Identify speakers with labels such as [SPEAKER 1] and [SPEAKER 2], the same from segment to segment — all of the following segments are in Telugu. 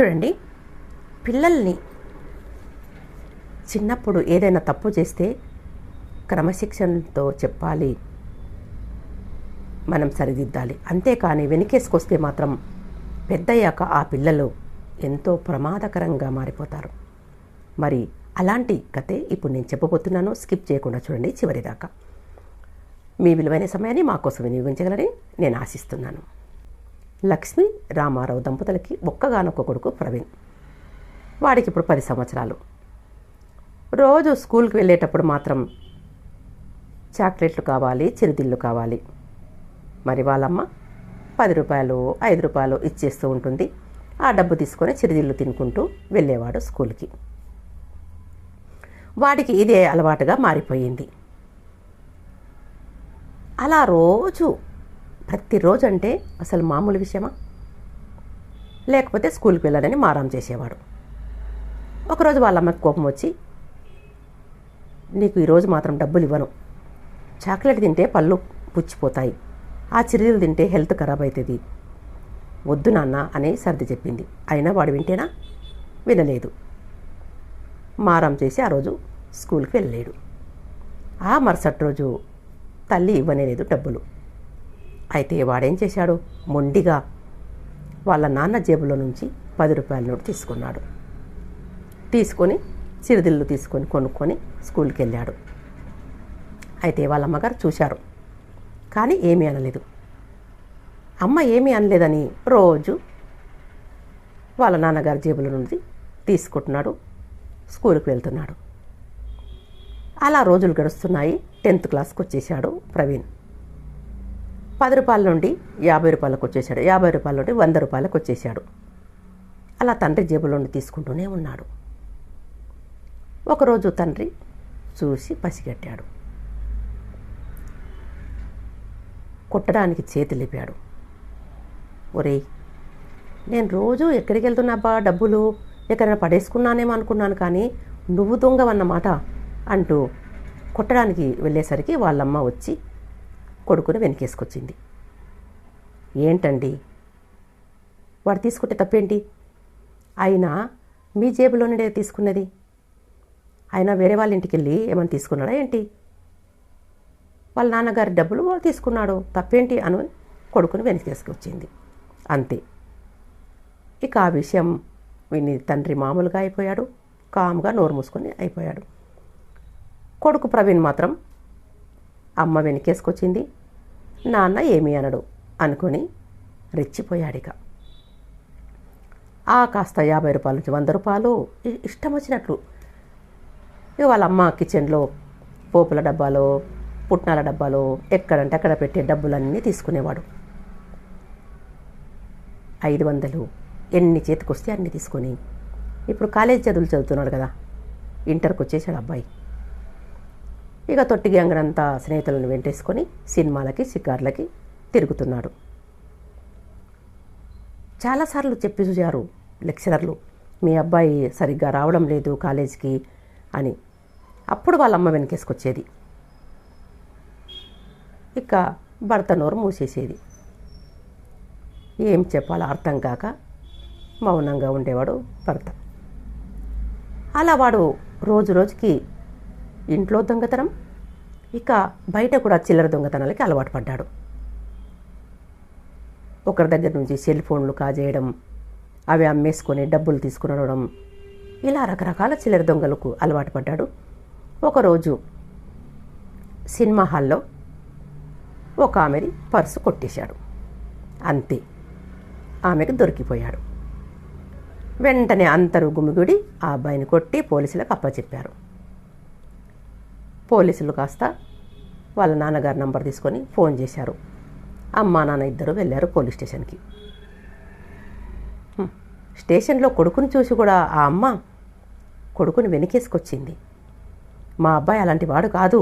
[SPEAKER 1] చూడండి. పిల్లల్ని చిన్నప్పుడు ఏదైనా తప్పు చేస్తే క్రమశిక్షణతో చెప్పాలి. మనం సరిదిద్దాలి. అంతేకాని వెనకేసుకొస్తే మాత్రం పెద్దయ్యాక ఆ పిల్లలు ఎంతో ప్రమాదకరంగా మారిపోతారు. మరి అలాంటి కథే ఇప్పుడు నేను చెప్పబోతున్నాను. స్కిప్ చేయకుండా చూడండి చివరిదాకా. మీ విలువైన సమయాన్ని మా కోసం వినియోగించగలని నేను ఆశిస్తున్నాను. లక్ష్మి రామారావు దంపతులకి ఒక్కగానొక్క కొడుకు ప్రవీణ్. వాడికి ఇప్పుడు పది సంవత్సరాలు. రోజు స్కూల్కి వెళ్ళేటప్పుడు మాత్రం చాక్లెట్లు కావాలి చిరుతిళ్ళు కావాలి. మరి వాళ్ళమ్మ పది రూపాయలు ఐదు రూపాయలు ఇచ్చేస్తూ ఉంటుంది. ఆ డబ్బు తీసుకొని చిరుదిళ్ళు తినుకుంటూ వెళ్ళేవాడు స్కూల్కి. వాడికి ఇదే అలవాటుగా మారిపోయింది. అలా రోజు ప్రతిరోజు అంటే అసలు మామూలు విషయమా? లేకపోతే స్కూల్కి వెళ్ళాలని మారం చేసేవాడు. ఒకరోజు వాళ్ళ అమ్మకి కోపం వచ్చి నీకు ఈరోజు మాత్రం డబ్బులు ఇవ్వను. చాక్లెట్ తింటే పళ్ళు పుచ్చిపోతాయి. ఆ చిరులు తింటే హెల్త్ ఖరాబ్ అవుతుంది వద్దు నాన్న అని సర్ది చెప్పింది. అయినా వాడు వింటేనా? వినలేదు. మారం చేసి ఆ రోజు స్కూల్కి వెళ్ళలేడు. ఆ మరుసటి రోజు తల్లి ఇవ్వనేలేదు డబ్బులు. అయితే వాడేం చేశాడు? మొండిగా వాళ్ళ నాన్న జేబులో నుంచి పది రూపాయల నోటు తీసుకున్నాడు. తీసుకొని చిరుదిళ్ళు తీసుకొని కొనుక్కొని స్కూల్కి వెళ్ళాడు అయితే వాళ్ళ అమ్మగారు చూశారు. కానీ ఏమీ అనలేదు. అమ్మ ఏమీ అనలేదని రోజు వాళ్ళ నాన్నగారు జేబుల నుండి తీసుకుంటున్నాడు స్కూల్కి వెళ్తున్నాడు. అలా రోజులు గడుస్తున్నాయి. టెన్త్ క్లాస్కి వచ్చేసాడు ప్రవీణ్. పది రూపాయల నుండి యాభై రూపాయలకు వచ్చేసాడు. యాభై రూపాయల నుండి వంద రూపాయలకు వచ్చేసాడు. అలా తండ్రి జేబులో నుండి తీసుకుంటూనే ఉన్నాడు. ఒకరోజు తండ్రి చూసి పసిగట్టాడు. కొట్టడానికి చేతి లేపాడు. ఒరేయ్ నేను రోజు ఎక్కడికి వెళ్తున్నాబ్బా డబ్బులు? ఎక్కడైనా పడేసుకున్నానేమో అనుకున్నాను కానీ నువ్వు దొంగవన్నమాట అంటూ కొట్టడానికి వెళ్ళేసరికి వాళ్ళమ్మ వచ్చి కొడుకుని వెనకేసుకొచ్చింది. ఏంటండి? వాడు తీసుకుంటే తప్పేంటి? అయినా మీ జేబులో నుండే తీసుకున్నది. అయినా వేరే వాళ్ళ ఇంటికి వెళ్ళి ఏమైనా తీసుకున్నాడా ఏంటి? వాళ్ళ నాన్నగారి డబ్బులు వాళ్ళు తీసుకున్నాడు. తప్పేంటి అని కొడుకుని వెనక్కి తీసుకొచ్చింది అంతే. ఇక ఆ విషయం విని తండ్రి మామూలుగా అయిపోయాడు. కామ్గా నోరు మూసుకొని అయిపోయాడు. కొడుకు ప్రవీణ్ మాత్రం అమ్మ వెనకేసుకొచ్చింది. నాన్న ఏమీ అనడు అనుకొని రెచ్చిపోయాడిక. ఆ కాస్త యాభై రూపాయల నుంచి వంద రూపాయలు ఇష్టం వచ్చినట్లు ఇక వాళ్ళ అమ్మ కిచెన్లో పోపుల డబ్బాలో పుట్నాల డబ్బాలో ఎక్కడంటే అక్కడ పెట్టే డబ్బులన్నీ తీసుకునేవాడు. ఐదు వందలు ఎన్ని చేతికొస్తే అన్ని తీసుకొని. ఇప్పుడు కాలేజ్ చదువులు చదువుతున్నాడు కదా. ఇంటర్కి వచ్చేసాడు అబ్బాయి. ఇక తొట్టి గ్యాంగ్ అంతా స్నేహితులను వెంటేసుకొని సినిమాలకి షికార్లకి తిరుగుతున్నాడు. చాలాసార్లు చెప్పి చూశారు లెక్చరర్లు మీ అబ్బాయి సరిగ్గా రావడం లేదు కాలేజీకి అని. అప్పుడు వాళ్ళ అమ్మ వెనకేసుకొచ్చేది. ఇక భర్త నోరు మూసేసేది. ఏం చెప్పాలో అర్థం కాక మౌనంగా ఉండేవాడు భర్త. అలా వాడు రోజు రోజుకి ఇంట్లో దొంగతనం ఇక బయట కూడా చిల్లర దొంగతనాలకి అలవాటు పడ్డాడు. ఒకరి దగ్గర నుంచి సెల్ ఫోన్లు కాజేయడం అవి అమ్మేసుకొని డబ్బులు తీసుకునడం ఇలా రకరకాల చిల్లర దొంగలకు అలవాటు పడ్డాడు. ఒకరోజు సినిమా హాల్లో ఒక ఆమెది పర్సు కొట్టేశాడు. అంతే ఆమెకు దొరికిపోయాడు. వెంటనే అంతరు గుమిగుడి ఆ అబ్బాయిని కొట్టి పోలీసులకు అప్పచెప్పారు. పోలీసులు కాస్త వాళ్ళ నాన్నగారి నంబర్ తీసుకొని ఫోన్ చేశారు. అమ్మా నాన్న ఇద్దరు వెళ్ళారు పోలీస్ స్టేషన్కి. స్టేషన్లో కొడుకుని చూసి కూడా ఆ అమ్మ కొడుకుని వెనకేసుకొచ్చింది. మా అబ్బాయి అలాంటి వాడు కాదు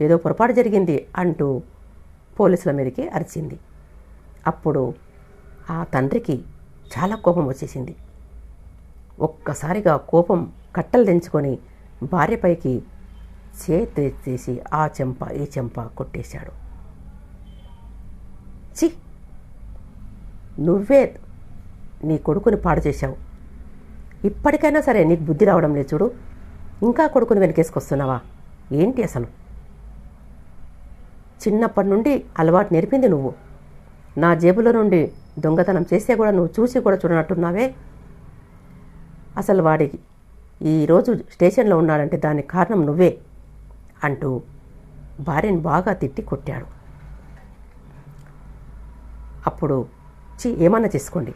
[SPEAKER 1] ఏదో పొరపాటు జరిగింది అంటూ పోలీసుల మీదకి అరిచింది. అప్పుడు ఆ తండ్రికి చాలా కోపం వచ్చేసింది. ఒక్కసారిగా కోపం కట్టలు తెంచుకొని భార్యపైకి చేతి తీసి ఆ చెంప ఈ చెంప కొట్టేశాడు. చి నువ్వే నీ కొడుకుని పాడు చేశావు. ఇప్పటికైనా సరే నీకు బుద్ధి రావడం లేదు చూడు. ఇంకా కొడుకుని వెనకేసుకొస్తున్నావా? ఏంటి అసలు? చిన్నప్పటి నుండి అలవాటు నేర్పింది నువ్వు. నా జేబులో నుండి దొంగతనం చేస్తే కూడా నువ్వు చూసి కూడా చూడనట్టున్నావే? అసలు వాడికి ఈరోజు స్టేషన్లో ఉన్నాడంటే దానికి కారణం నువ్వే. అంటూ భార్యని బాగా తిట్టి కొట్టాడు. అప్పుడు చి ఏమన్నా చేసుకోండి.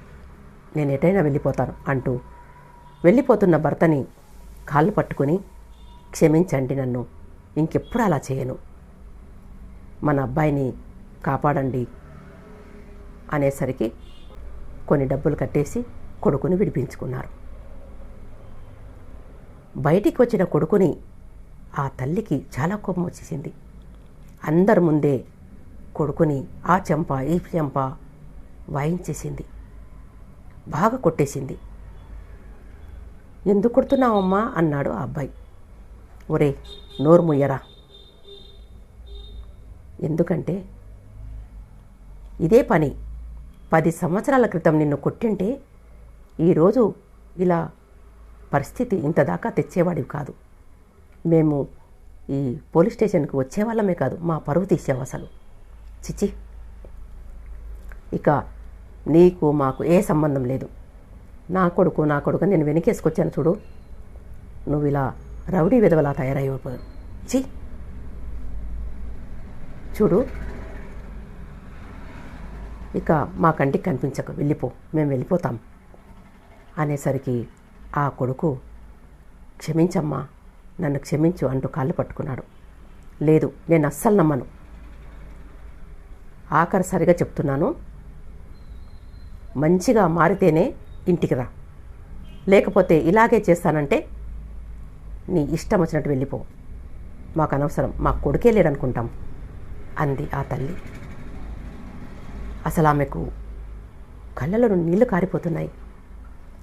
[SPEAKER 1] నేను ఎటైనా వెళ్ళిపోతాను అంటూ వెళ్ళిపోతున్న భర్తని కాళ్ళు పట్టుకుని క్షమించండి నన్ను. ఇంకెప్పుడు అలా చేయను. మన అబ్బాయిని కాపాడండి అనేసరికి కొన్ని డబ్బులు కట్టేసి కొడుకుని విడిపించుకున్నారు. బయటికి వచ్చిన కొడుకుని ఆ తల్లికి చాలా కోపం వచ్చేసింది. అందరి ముందే కొడుకుని ఆ చెంప ఈ చెంప వాయించేసింది. బాగా కొట్టేసింది. ఎందుకు కొడుతున్నావమ్మా? అన్నాడు ఆ అబ్బాయి. ఒరే నోరు ముయ్యరా ఎందుకంటే ఇదే పని. పది సంవత్సరాల క్రితం నిన్ను కొట్టింటే ఈరోజు ఇలా పరిస్థితి ఇంత దాకా తెచ్చేవాడివి కాదు. మేము ఈ పోలీస్ స్టేషన్కి వచ్చేవాళ్ళమే కాదు మా పరువు తీసావు అసలు. చిచి ఇక నీకు మాకు ఏ సంబంధం లేదు. నా కొడుకు నా కొడుకు నేను వెనకేసుకొచ్చాను చూడు. నువ్వు ఇలా రౌడీ విధవలా తయారైపోయావు చి చూడు. ఇక మా కంటికి కనిపించక. వెళ్ళిపో. మేము వెళ్ళిపోతాం అనేసరికి ఆ కొడుకు క్షమించమ్మా. నన్ను క్షమించు అంటూ కాళ్ళు పట్టుకున్నాడు. లేదు నేను అస్సలు నమ్మను. ఆఖరి సరిగా చెప్తున్నాను మంచిగా మారితేనే ఇంటికి రా. లేకపోతే ఇలాగే చేస్తానంటే నీ ఇష్టం వచ్చినట్టు వెళ్ళిపో. మాకు అనవసరం మా కొడుకే లేడనుకుంటాం అంది ఆ తల్లి. అసలు ఆమెకు కళ్ళలో నీళ్ళు కారిపోతున్నాయి.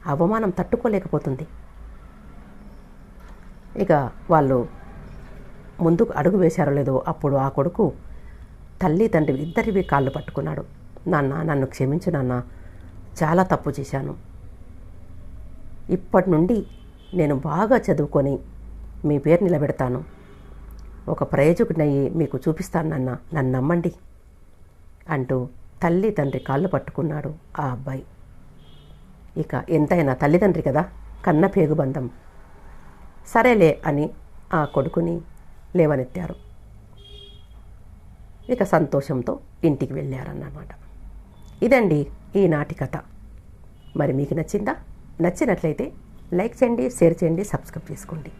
[SPEAKER 1] అవమానం తట్టుకోలేకపోతుంది. ఇక వాళ్ళు ముందుకు అడుగు వేశారో లేదో అప్పుడు ఆ కొడుకు తల్లి తండ్రి ఇద్దరివి కాళ్ళు పట్టుకున్నాడు. నాన్న నన్ను క్షమించు నాన్న చాలా తప్పు చేశాను. ఇప్పటి నుండి నేను బాగా చదువుకొని మీ పేరు నిలబెడతాను. ఒక ప్రయోజకుడినయ్యి మీకు చూపిస్తాను నాన్న నన్ను నమ్మండి అంటూ తల్లి తండ్రి కాళ్ళు పట్టుకున్నాడు ఆ అబ్బాయి. ఇక ఎంతైనా తల్లిదండ్రి కదా కన్న పేగుబంధం సరేలే అని ఆ కొడుకుని లేవనెత్తారు. ఇక సంతోషంతో ఇంటికి వెళ్ళారన్నమాట. ఇదండి ఈనాటి కథ. మరి మీకు నచ్చిందా? నచ్చినట్లయితే లైక్ చేయండి షేర్ చేయండి సబ్స్క్రైబ్ చేసుకోండి.